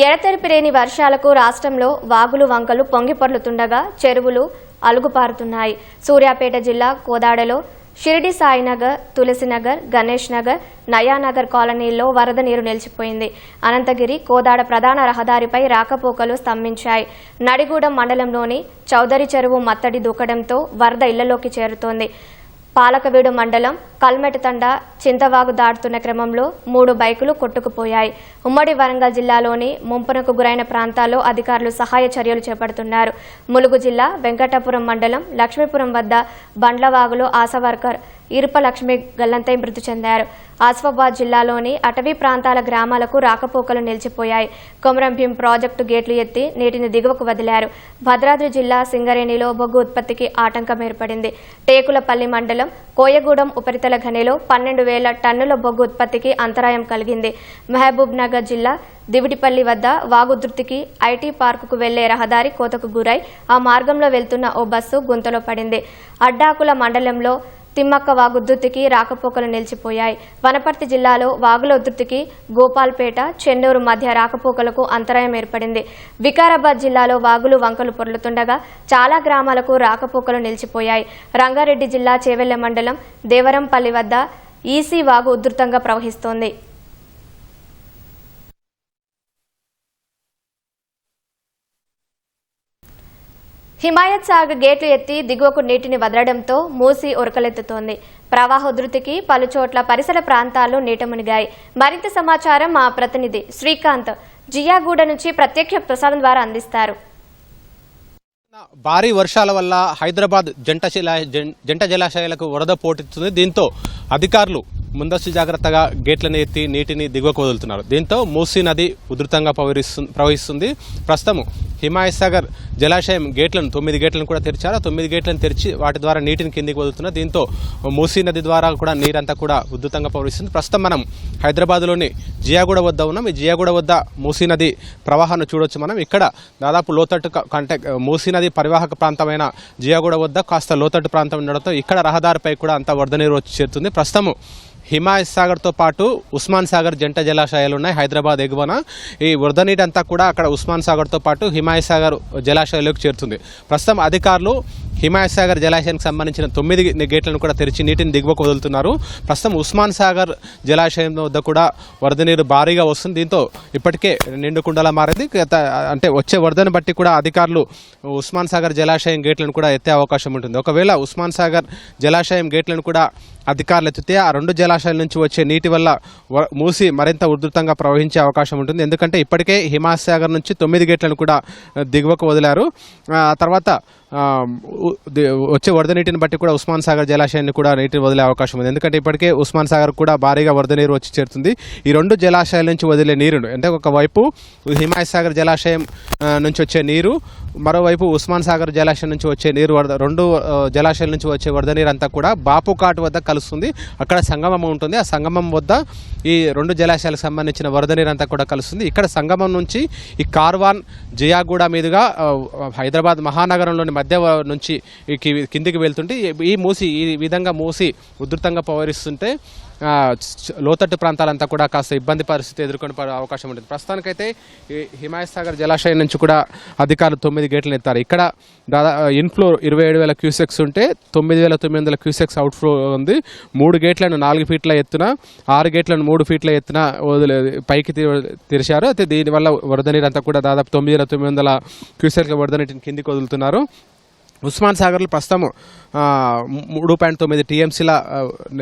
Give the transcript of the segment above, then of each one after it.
ఎడతెరిపిలేని వర్షాలకు రాష్ట్రంలో వాగులు వంకలు పొంగిపొర్లుతుండగా చెరువులు అలుగుపారుతున్నాయి. సూర్యాపేట జిల్లా కోదాడలో షిరిడి సాయినగర్ తులసినగర్ గణేష్ నగర్ నయానగర్ కాలనీల్లో వరద నీరు నిలిచిపోయింది. అనంతగిరి కోదాడ ప్రధాన రహదారిపై రాకపోకలు స్తంభించాయి. నడిగూడెం మండలంలోని చౌదరి చెరువు మత్తడి దూకడంతో వరద ఇళ్ళలోకి చేరుతోంది. పాలకవీడు మండలం కల్మెటతండ చింతవాగు దాటుతున్న క్రమంలో మూడు బైకులు కొట్టుకుపోయాయి. ఉమ్మడి వరంగల్ జిల్లాలోని ముంపునకు గురైన ప్రాంతాల్లో అధికారులు సహాయ చర్యలు చేపడుతున్నారు. ములుగు జిల్లా వెంకటాపురం మండలం లక్ష్మీపురం వద్ద బండ్లవాగులో ఆశా వర్కర్ ఇరుప లక్ష్మి గల్లంతై మృతి చెందారు. ఆసిఫాబాద్ జిల్లాలోని అటవీ ప్రాంతాల గ్రామాలకు రాకపోకలు నిలిచిపోయాయి. కొమరంభీం ప్రాజెక్టు గేట్లు ఎత్తి నీటిని దిగువకు వదిలారు. భద్రాద్రి జిల్లా సింగరేణిలో బొగ్గు ఉత్పత్తికి ఆటంకం ఏర్పడింది. టేకులపల్లి మండలం కోయగూడెం ఉపరితల ఖనిలో పన్నెండు వేల టన్నుల బొగ్గు ఉత్పత్తికి అంతరాయం కలిగింది. మహబూబ్ నగర్ జిల్లా దివిటిపల్లి వద్ద వాగుధృతికి ఐటీ పార్కుకు వెళ్ళే రహదారి కోతకు గురై ఆ మార్గంలో వెళ్తున్న ఓ బస్సు గుంతలో పడింది. అడ్డాకుల మండలంలో తిమ్మక్క వాగు ఉధృతికి రాకపోకలు నిలిచిపోయాయి. వనపర్తి జిల్లాలో వాగుల ఉధృతికి గోపాల్పేట చెన్నూరు మధ్య రాకపోకలకు అంతరాయం ఏర్పడింది. వికారాబాద్ జిల్లాలో వాగులు వంకలు పొర్లుతుండగా చాలా గ్రామాలకు రాకపోకలు నిలిచిపోయాయి. రంగారెడ్డి జిల్లా చేవెళ్ళ మండలం దేవరంపల్లి వద్ద ఈసీ వాగు ఉధృతంగా ప్రవహిస్తోంది. హిమాయత్ సాగర్ గేట్లు ఎత్తి దిగువకు నీటిని వదలడంతో మూసి ఉరకలెత్తుతోంది. ప్రవాహ ఉధృతికి పలుచోట్ల పరిసర ప్రాంతాల్లో నీట మునిగాయి. మరింత సమాచారం మా ప్రతినిధి శ్రీకాంత్ జియాగూడ నుంచి ప్రత్యక్ష ప్రసారం ద్వారా అందిస్తారు. భారీ వర్షాల వల్ల హైదరాబాద్ జంట శిలా జంట జలాశయాలకు వరద పోటెత్తుంది దీంతో అధికారులు ముందస్తు జాగ్రత్తగా గేట్లను ఎత్తి నీటిని దిగువకు వదులుతున్నారు. దీంతో మూసీ నది ఉధృతంగా ప్రవహిస్తు ప్రవహిస్తుంది. ప్రస్తుతం హిమాయత్ సాగర్ జలాశయం గేట్లను తొమ్మిది గేట్లను కూడా తెరిచారు. తొమ్మిది గేట్లను తెరిచి వాటి ద్వారా నీటిని కిందికి వదులుతున్నారు దీంతో మూసీ నది ద్వారా కూడా నీరంతా కూడా ఉధృతంగా ప్రవహిస్తుంది. ప్రస్తుతం మనం హైదరాబాద్లోని జియాగూడ వద్ద ఉన్నాం. ఈ జియాగూడ వద్ద మూసీ నది ప్రవాహాన్ని చూడొచ్చు మనం. ఇక్కడ దాదాపు లోతట్టు కంటే మూసీ నది పరివాహక ప్రాంతమైన జియాగూడ వద్ద కాస్త లోతట్టు ప్రాంతం ఉండడంతో ఇక్కడ రహదారిపై కూడా అంత వరద నీరు వచ్చి చేరుతుంది. ప్రస్తుతం హిమాయత్ సాగర్తో పాటు ఉస్మాన్ సాగర్ జంట జలాశయాలు ఉన్నాయి హైదరాబాద్ ఎగువన. ఈ వరద నీటి అంతా కూడా అక్కడ ఉస్మాన్ సాగర్తో పాటు హిమాయత్ సాగర్ జలాశయాలకు చేరుతుంది. ప్రస్తుతం అధికారులు హిమాయత్ సాగర్ జలాశయానికి సంబంధించిన తొమ్మిది గేట్లను కూడా తెరిచి నీటిని దిగువకు వదులుతున్నారు. ప్రస్తుతం ఉస్మాన్ సాగర్ జలాశయం వద్ద కూడా వరద నీరు భారీగా వస్తుంది. దీంతో ఇప్పటికే నిండు కుండలా మారింది. అంటే వచ్చే వరదను బట్టి కూడా అధికారులు ఉస్మాన్ సాగర్ జలాశయం గేట్లను కూడా ఎత్తే అవకాశం ఉంటుంది. ఒకవేళ ఉస్మాన్ సాగర్ జలాశయం గేట్లను కూడా అధికారులు ఎత్తితే ఆ రెండు జలాశయాల నుంచి వచ్చే నీటి వల్ల మూసి మరింత ఉధృతంగా ప్రవహించే అవకాశం ఉంటుంది. ఎందుకంటే ఇప్పటికే హిమాసాగర్ నుంచి తొమ్మిది గేట్లను కూడా దిగువకు వదిలారు. తర్వాత వచ్చే వరద నీటిని బట్టి కూడా ఉస్మాన్ సాగర్ జలాశయాన్ని కూడా నీటిని వదిలే అవకాశం ఉంది. ఎందుకంటే ఇప్పటికే ఉస్మాన్ సాగర్ కూడా భారీగా వరద నీరు వచ్చి చేరుతుంది. ఈ రెండు జలాశయాల నుంచి వదిలే నీరును అంటే ఒకవైపు హిమాయత్ సాగర్ జలాశయం నుంచి వచ్చే నీరు మరోవైపు ఉస్మాన్ సాగర్ జలాశయం నుంచి వచ్చే నీరు వరద రెండు జలాశయాల నుంచి వచ్చే వరద నీరు అంతా కూడా బాపుకాట్ వద్ద కలుస్తుంది. అక్కడ సంగమం ఉంటుంది. ఆ సంగమం వద్ద ఈ రెండు జలాశయాలకు సంబంధించిన వరద నీరు అంతా కూడా కలుస్తుంది. ఇక్కడ సంగమం నుంచి ఈ కార్వాన్ జియాగూడ మీదుగా హైదరాబాద్ మహానగరంలోని మధ్య నుంచి కిందికి వెళ్తుంటే ఈ- మూసి ఈ విధంగా మూసి ఉధృతంగా పవరిస్తుంటే లోతట్టు ప్రాంతాలంతా కూడా కాస్త ఇబ్బంది పరిస్థితి ఎదుర్కొని అవకాశం ఉంటుంది. ప్రస్తుతానికైతే ఈ సాగర్ జలాశయం నుంచి కూడా అధికారులు తొమ్మిది గేట్లు ఎత్తారు. ఇక్కడ దాదా ఇన్ఫ్లో ఇరవై ఏడు వేల క్యూసెక్స్ ఉంటే తొమ్మిది వేల తొమ్మిది వందల క్యూసెక్స్ అవుట్ఫ్లో ఉంది. మూడు గేట్లను నాలుగు ఫీట్ల ఎత్తున ఆరు గేట్లను మూడు ఫీట్ల ఎత్తున వదిలే పైకి తెరిచారు. అయితే దీనివల్ల వరద నీరు అంతా కూడా దాదాపు తొమ్మిది వేల తొమ్మిది వందల క్యూసెక్ల వరద నీటిని కిందికి వదులుతున్నారు. ఉస్మాన్ సాగర్లో ప్రస్తుతం మూడు పాయింట్ తొమ్మిది టీఎంసీల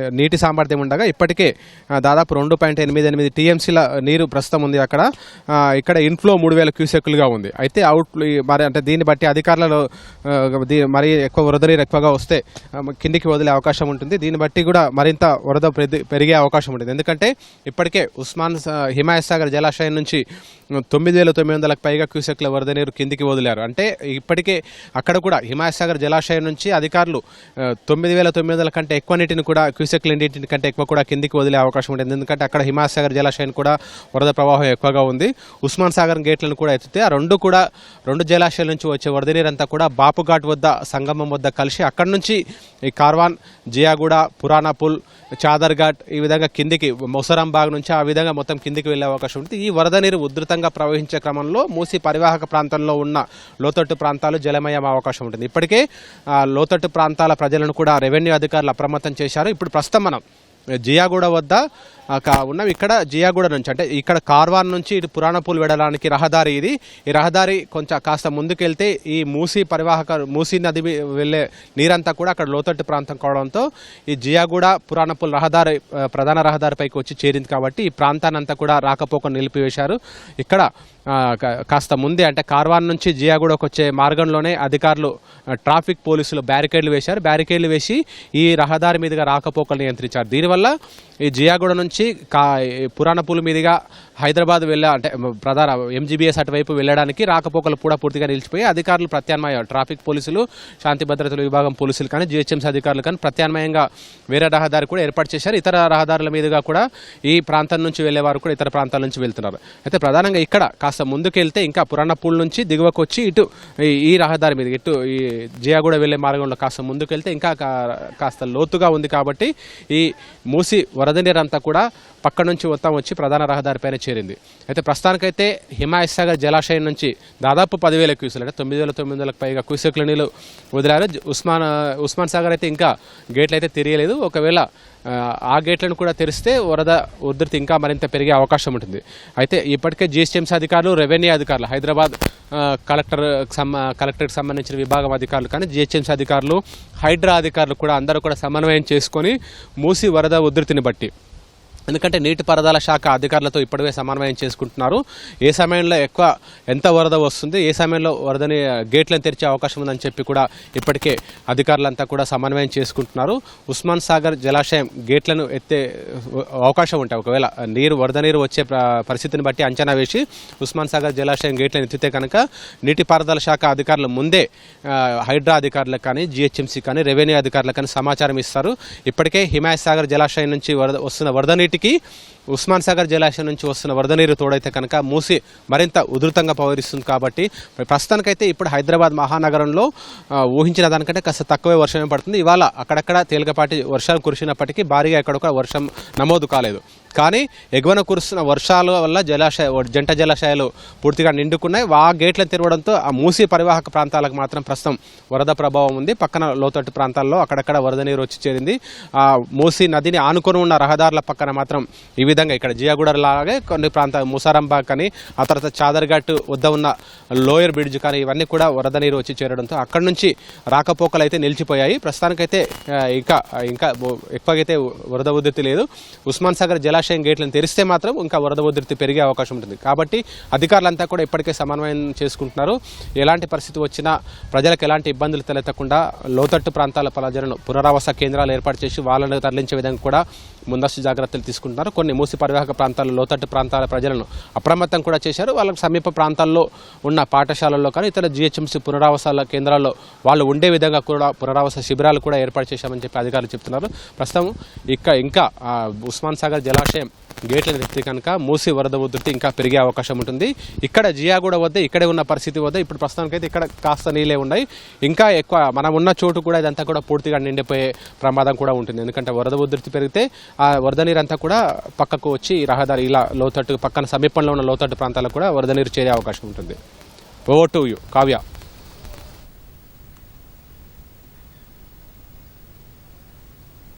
నీటి సామర్థ్యం ఉండగా ఇప్పటికే దాదాపు రెండు పాయింట్ ఎనిమిది ఎనిమిది టీఎంసీల నీరు ప్రస్తుతం ఉంది అక్కడ. ఇక్కడ ఇన్ఫ్లో మూడు వేల క్యూసెక్లుగా ఉంది. అయితే అవుట్ మరి అంటే దీన్ని బట్టి అధికారులలో దీ- మరి ఎక్కువ వరద నీరు ఎక్కువగా వస్తే కిందికి వదిలే అవకాశం ఉంటుంది. దీన్ని బట్టి కూడా మరింత వరద పెరిగే అవకాశం ఉంటుంది. ఎందుకంటే ఇప్పటికే ఉస్మాన్ సా- హిమాయత్ సాగర్ జలాశయం నుంచి తొమ్మిది వేల తొమ్మిది వందలకు పైగా క్యూసెక్ల వరద నీరు కిందికి వదిలారు. అంటే ఇప్పటికే అక్కడ కూడా హిమాయత్ సాగర్ జలాశయం నుంచి అధికారులు తొమ్మిది వేల తొమ్మిది వందల కంటే ఎక్కువ నీటిని కూడా క్యూసెక్ల నీటిని కంటే ఎక్కువ కూడా కిందికి వదిలే అవకాశం ఉంటుంది. ఎందుకంటే అక్కడ హిమాసాగర్ జలాశయం కూడా వరద ప్రవాహం ఎక్కువగా ఉంది. ఉస్మాన్ సాగర్ గేట్లను కూడా ఎత్తితే ఆ రెండు కూడా రెండు జలాశయాల నుంచి వచ్చే వరద నీరంతా కూడా బాపుఘాట్ వద్ద సంగమం వద్ద కలిసి అక్కడి నుంచి ఈ కార్వాన్ జియాగూడ పురాణా పుల్ చాదర్ ఘాట్ ఈ విధంగా కిందికి మొసరాంబాగ్ నుంచి ఆ విధంగా మొత్తం కిందికి వెళ్ళే అవకాశం ఉంటుంది. ఈ వరద నీరు ఉధృతంగా ఉధృతంగా ప్రవహించే క్రమంలో మూసి పరివాహక ప్రాంతంలో ఉన్న లోతట్టు ప్రాంతాలు జలమయం అవకాశం ఉంటుంది. ఇప్పటికే లోతట్టు ప్రాంతాల ప్రజలను కూడా రెవెన్యూ అధికారులు అప్రమత్తం చేశారు. ఇప్పుడు ప్రస్తుతం మనం జియాగూడ వద్ద ఉన్నాం. ఇక్కడ జియాగూడ నుంచి అంటే ఇక్కడ కార్వాన్ నుంచి ఇటు పురాణపూల్ వెళ్ళడానికి రహదారి ఇది. ఈ రహదారి కొంచెం కాస్త ముందుకెళ్తే ఈ మూసీ పరివాహక మూసీ నది వెళ్ళే నీరంతా కూడా అక్కడ లోతట్టు ప్రాంతం కావడంతో ఈ జియాగూడ పురాణపూల్ రహదారి ప్రధాన రహదారిపైకి వచ్చి చేరింది కాబట్టి ఈ ప్రాంతాన్ని అంతా కూడా రాకపోకలు నిలిపివేశారు. ఇక్కడ కాస్త ముందే అంటే కార్వాన్ నుంచి జియాగూడకు వచ్చే మార్గంలోనే అధికారులు ట్రాఫిక్ పోలీసులు బ్యారికేడ్లు వేశారు. బ్యారికేడ్లు వేసి ఈ రహదారి మీదుగా రాకపోకలు నియంత్రించారు. దీనివల్ల ఈ జియాగూడ నుంచి కా పురాణ పూల మీదుగా హైదరాబాద్ వెళ్ళ అంటే ప్రధాన ఎంజీబీఎస్ అటువైపు వెళ్ళడానికి రాకపోకలు కూడా పూర్తిగా నిలిచిపోయి అధికారులు ప్రత్యామ్నాయ ట్రాఫిక్ పోలీసులు శాంతి భద్రతల విభాగం పోలీసులు కానీ జిహెచ్ఎంసీ అధికారులు కానీ ప్రత్యామ్నాయంగా వేరే రహదారి కూడా ఏర్పాటు చేశారు. ఇతర రహదారుల మీదుగా కూడా ఈ ప్రాంతం నుంచి వెళ్ళే వారు కూడా ఇతర ప్రాంతాల నుంచి వెళ్తున్నారు. అయితే ప్రధానంగా ఇక్కడ కాస్త ముందుకెళ్తే ఇంకా పురాణ పూల నుంచి దిగువకు వచ్చి ఇటు ఈ- ఈ రహదారి మీద ఇటు ఈ జియాగూడ వెళ్ళే మార్గంలో కాస్త ముందుకెళ్తే ఇంకా కా- కాస్త లోతుగా ఉంది కాబట్టి ఈ మూసి వరద నీరంతా కూడా పక్క నుంచి మొత్తం వచ్చి ప్రధాన రహదారిపైన చేరింది. అయితే ప్రస్తుతానికైతే హిమాయత్సాగర్ జలాశయం నుంచి దాదాపు పదివేల క్యూసెలు అంటే తొమ్మిది వేల తొమ్మిది వందలకు పైగా క్యూసెక్ల నీళ్ళు వదిలారు. ఉస్మాన్ ఉస్మాన్ సాగర్ అయితే ఇంకా గేట్లు అయితే తెరియలేదు. ఒకవేళ ఆ, గేట్లను కూడా తెరిస్తే వరద ఉధృతి ఇంకా మరింత పెరిగే అవకాశం ఉంటుంది. అయితే ఇప్పటికే జిఎస్టీఎంసీ అధికారులు రెవెన్యూ అధికారులు హైదరాబాద్ కలెక్టర్ కలెక్టర్కి సంబంధించిన విభాగం అధికారులు కానీ జిహెచ్ఎంసీ అధికారులు హైడ్రా అధికారులు కూడా అందరూ కూడా సమన్వయం చేసుకొని మూసి వరద ఉధృతిని బట్టి ఎందుకంటే నీటిపారుదల శాఖ అధికారులతో ఇప్పటివే సమన్వయం చేసుకుంటున్నారు. ఏ సమయంలో ఎక్కువ ఎంత వరద వస్తుంది ఏ సమయంలో వరదని గేట్లను తెరిచే అవకాశం ఉందని చెప్పి కూడా ఇప్పటికే అధికారులంతా కూడా సమన్వయం చేసుకుంటున్నారు. ఉస్మాన్ సాగర్ జలాశయం గేట్లను ఎత్తే అవకాశం ఉంటాయి. ఒకవేళ నీరు వరద నీరు వచ్చే పరిస్థితిని బట్టి అంచనా వేసి ఉస్మాన్ సాగర్ జలాశయం గేట్లను ఎత్తితే కనుక నీటిపారుదల శాఖ అధికారులు ముందే హైడ్రా అధికారులకు కానీ జిహెచ్ఎంసీ కానీ రెవెన్యూ అధికారులకు కానీ సమాచారం ఇస్తారు. ఇప్పటికే హిమాయత్ సాగర్ జలాశయం నుంచి వరద వస్తున్న వరద నీటి నీటికి ఉస్మాన్ సాగర్ జలాశయం నుంచి వస్తున్న వరద నీరు తోడైతే కనుక మూసి మరింత ఉధృతంగా పవరిస్తుంది కాబట్టి ప్రస్తుతానికైతే ఇప్పుడు హైదరాబాద్ మహానగరంలో ఊహించిన దానికంటే కాస్త తక్కువే వర్షమే పడుతుంది. ఇవాళ అక్కడక్కడ తేలికపాటి వర్షాలు కురిసినప్పటికీ భారీగా ఎక్కడొక వర్షం నమోదు కాలేదు. కానీ ఎగువన కురుస్తున్న వర్షాల వల్ల జలాశయ జంట జలాశయాలు పూర్తిగా నిండుకున్నాయి. ఆ గేట్లను తెరవడంతో ఆ మూసీ పరివాహక ప్రాంతాలకు మాత్రం ప్రస్తుతం వరద ప్రభావం ఉంది. పక్కన లోతట్టు ప్రాంతాల్లో అక్కడక్కడ వరద నీరు వచ్చి చేరింది. ఆ మూసీ నదిని ఆనుకొని ఉన్న రహదారుల పక్కన మాత్రం ఈ విధంగా ఇక్కడ జియాగూడ లాగే కొన్ని ప్రాంతాలు ముసారంబాగ్ కానీ ఆ తర్వాత చాదర్ఘాట్ వద్ద ఉన్న లోయర్ బ్రిడ్జ్ కానీ ఇవన్నీ కూడా వరద నీరు వచ్చి చేరడంతో అక్కడి నుంచి రాకపోకలు అయితే నిలిచిపోయాయి. ప్రస్తుతానికైతే ఇంకా ఇంకా బో- ఎక్కువగైతే వరద ఉధృతి లేదు. ఉస్మాన్ సాగర్ జలాశయం గేట్లను తెరిస్తే మాత్రం ఇంకా వరద ఉధృతి పెరిగే అవకాశం ఉంటుంది. కాబట్టి అధికారులంతా కూడా ఇప్పటికే సమన్వయం చేసుకుంటున్నారు. ఎలాంటి పరిస్థితి వచ్చినా ప్రజలకు ఎలాంటి ఇబ్బందులు తలెత్తకుండా లోతట్టు ప్రాంతాల ప్రజలను పునరావాస కేంద్రాలు ఏర్పాటు చేసి వాళ్ళను తరలించే విధంగా కూడా ముందస్తు జాగ్రత్తలు తీసుకుంటున్నారు. కొన్ని మూసి పరివాహక ప్రాంతాల లోతట్టు ప్రాంతాల ప్రజలను అప్రమత్తం కూడా చేశారు. వాళ్ళకి సమీప ప్రాంతాల్లో ఉన్న పాఠశాలల్లో కానీ ఇతర జిహెచ్ఎంసీ పునరావాసాల కేంద్రాల్లో వాళ్ళు ఉండే విధంగా కూడా పునరావాస శిబిరాలు కూడా ఏర్పాటు చేశామని చెప్పి అధికారులు చెప్తున్నారు. ప్రస్తుతం ఇక ఇంకా ఉస్మాన్ సాగర్ జలాశయం గేట్ల ఎత్తి కనుక మూసి వరద ఉధృతి ఇంకా పెరిగే అవకాశం ఉంటుంది. ఇక్కడ జియాగూడ వద్ద ఇక్కడే ఉన్న పరిస్థితి వద్ద. ఇప్పుడు ప్రస్తుతానికైతే ఇక్కడ కాస్త నీళ్ళే ఉన్నాయి. ఇంకా ఎక్కువ మనం ఉన్న చోటు కూడా ఇదంతా కూడా పూర్తిగా నిండిపోయే ప్రమాదం కూడా ఉంటుంది. ఎందుకంటే వరద ఉధృతి పెరిగితే ఆ వరద నీరు అంతా కూడా పక్కకు వచ్చి రహదారి ఇలా లోతట్టు పక్కన సమీపంలో ఉన్న లోతట్టు ప్రాంతాలకు కూడా వరద నీరు చేరే అవకాశం ఉంటుంది. Over to you. కావ్య.